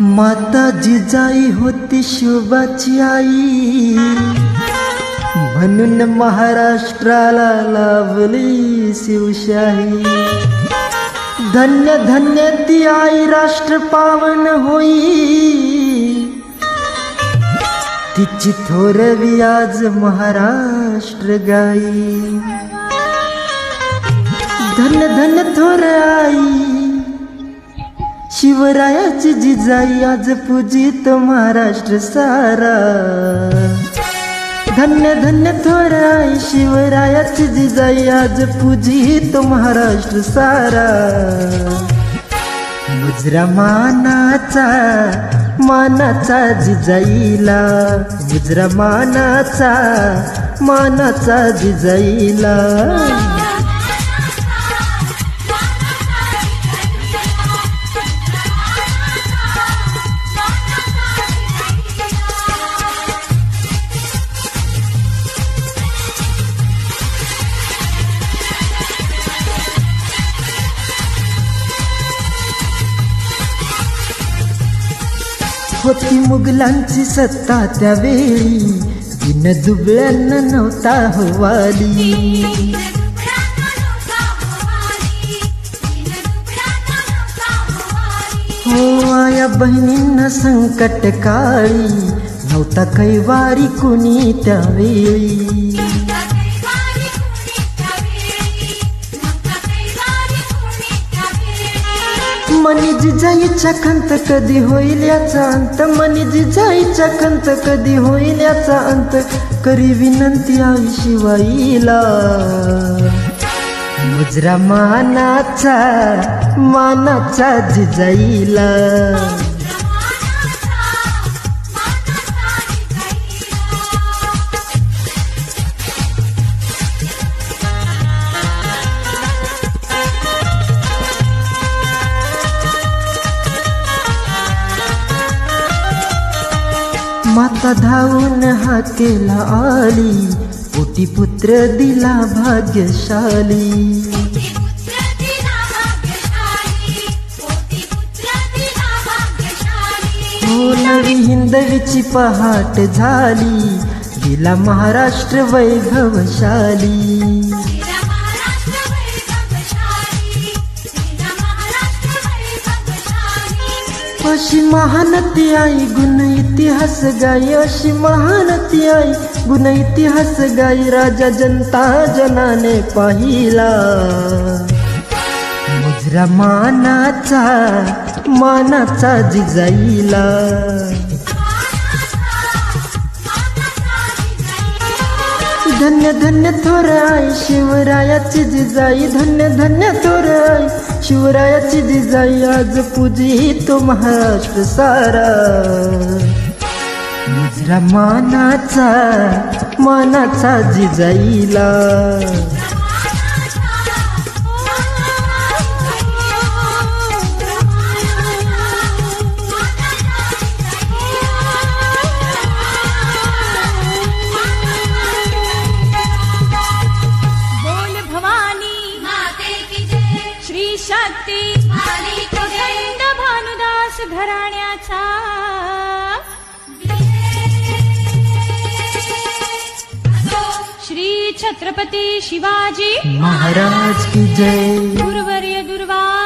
माता जिजाई होती शोभाची आई. म्हणून महाराष्ट्राला लाभली शिवशाही. धन्य धन्य ती आई राष्ट्र पावन होई. तिची थोरवी आज महाराष्ट्र गाई. धन्य धन्य थोर आई. शिवरायाची जिजाई आज पूजित महाराष्ट्र सारा. धन्य धन्य थोराय शिवरायाची जिजाई आज पूजित महाराष्ट्र सारा. मुजरा मानाचा मानाचा जिजाईला मुजरा मानाचा मानाचा जिजाईला होती मुघलांची सत्ता त्यावेळी. दिन दुबळ्यांना नव्हता हवाली. हो आया बहिणींना संकट काळी नव्हता कैवारी कुणी त्यावेळी. मनी जिजाईच्या खंत कधी होईल याचा अंत? मनी जिजाईच्या खंत कधी होईल याचा अंत? करी विनंती आई शिवाईला. मुजरा मानाचा मानाचा जिजाईला. माता धावून हाकेला आली पोटी पुत्र दिला भाग्यशाली। नवी हिंदवीची पहाट झाली दिला महाराष्ट्र वैभवशाली अशी महानती आई गुण इतिहास गाई अशी महानती आई गुण इतिहास गाई राजा जनता जनाने पाहिला. मुजरा मानाचा मानाचा जिजाईला. धन्य धन्य थोर आई शिवरायाची जिजाई धन्य धन्य थोर आई. शिवरायाची जिजाई आज पुजी तो महाराष्ट्र सारा. मुजरा मानाचा मानाचा जिजाईला. भानुदास घराण्याचा. श्री छत्रपती शिवाजी महाराज की जय. गुरुवर्य दुर्वासा